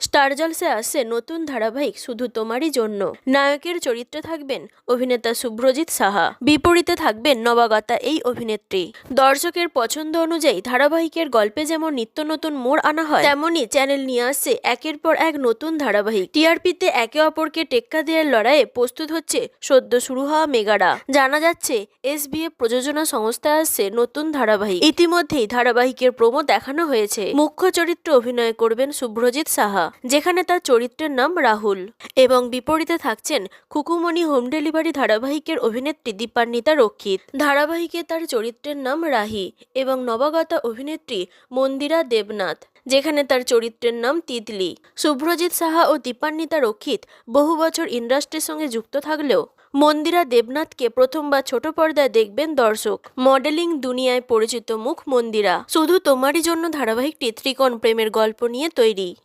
Star জলসে আসছে নতুন ধারাবাহিক শুধু তোমারই জন্য। নায়কের চরিত্রে থাকবেন অভিনেতা শুভ্রজিৎ সাহা। বিপরীতে থাকবেন নবাগতা এই অভিনেত্রী। দর্শকের পছন্দ অনুযায়ী ধারাবাহিকের গল্পে যেমন নিত্য নতুন মোড় আনা হয়, তেমনই চ্যানেল নিয়ে আসছে একের পর এক নতুন ধারাবাহিক। টিআরপিতে একে অপরকে টেক্কা দেওয়ার লড়াইয়ে প্রস্তুত হচ্ছে সদ্য শুরু হওয়া মেগারা। জানা যাচ্ছে এসবিএফ প্রযোজনা সংস্থা আসছে নতুন ধারাবাহিক। ইতিমধ্যেই ধারাবাহিকের প্রোমো দেখানো হয়েছে। মুখ্য চরিত্রে অভিনয় করবেন শুভ্রজিৎ সাহা। যেখানে তার চরিত্রের নাম রাহুল। এবং বিপরীতে থাকছেন খুকুমণি হোম ডেলিভারি ধারাবাহিকের অভিনেত্রী দীপান্বিতা রক্ষিত। ধারাবাহিকে তার চরিত্রের নাম রাহি এবং নবাগতা অভিনেত্রী মন্দিরা দেবনাথ, যেখানে তার চরিত্রের নাম তিতলি। শুভ্রজিৎ সাহা ও দীপান্বিতা রক্ষিত বহু বছর ইন্ডাস্ট্রির সঙ্গে যুক্ত থাকলেও মন্দিরা দেবনাথকে প্রথমবার ছোট পর্দায় দেখবেন দর্শক। মডেলিং দুনিয়ায় পরিচিত মুখ মন্দিরা। শুধু তোমারই জন্য ধারাবাহিকটি ত্রিকোণ প্রেমের গল্প নিয়ে তৈরি।